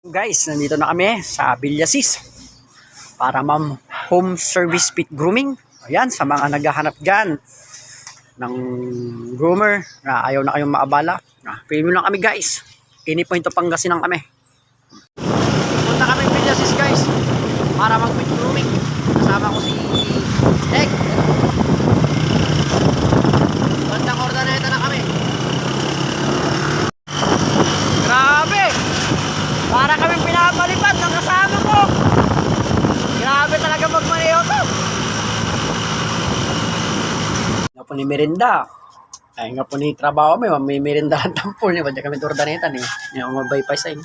Guys, nandito na kami sa Villasis para ma'am home service pit grooming. Ayan, sa mga naghahanap dyan ng groomer na ayaw na kayong maabala. Ah, Pili lang kami guys. Ini point of Pangasinan kami. Punta kami Villasis guys para mag pit grooming. Kasama ko si Nick. Bandang ordinata na kami. Grabe! Para kami pinapalipad ng kasama ko. Grabe talaga magmaneho to. Merinda. Ay nga po ni trabaho may Merinda ang tampol ni Badya kami turdaneta ni. Yung mabay pa sa inyo.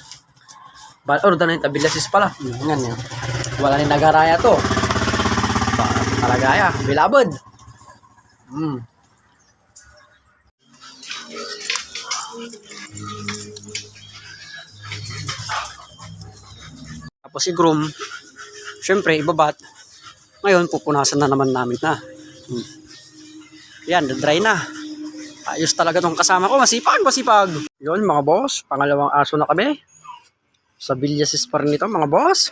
Ba ordaneta bilasis pala. Yan yan. Wala ni nagaraya to. Ba, talaga ya, bilabod. Hmm. Tapos si groom, syempre ibabat. Ngayon pupunasan na naman namin na. Hmm. Yan, dry na. Ayos talaga tong kasama ko, masipag, masipag. Yun mga boss, pangalawang aso na kami. Sa Villasis pa rin ito mga boss.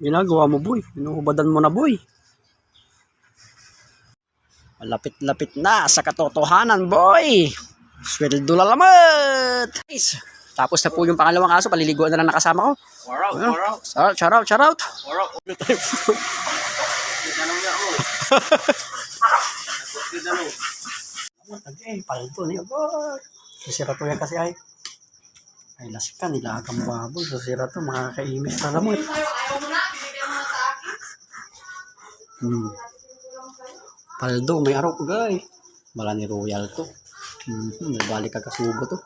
Ginagawa mo boy, inuubadan mo na boy. Malapit-lapit na sa katotohanan boy. Sweldo lalamat. Guys, tapos na po yung pangalawang aso, paliliguan na lang nakasama ko. Shout out, shout out, shout out. Out. Ganun nga ako. Ganun. Eh, palto niya. Sisira to yan kasi ay. Ay, lasik ka, nilagang baboy. Sisira to, makakaimis na lamot. Hmm. Paldo, may araw ko. Wala ni Royal to. Hmm, may balik ka kasubo to.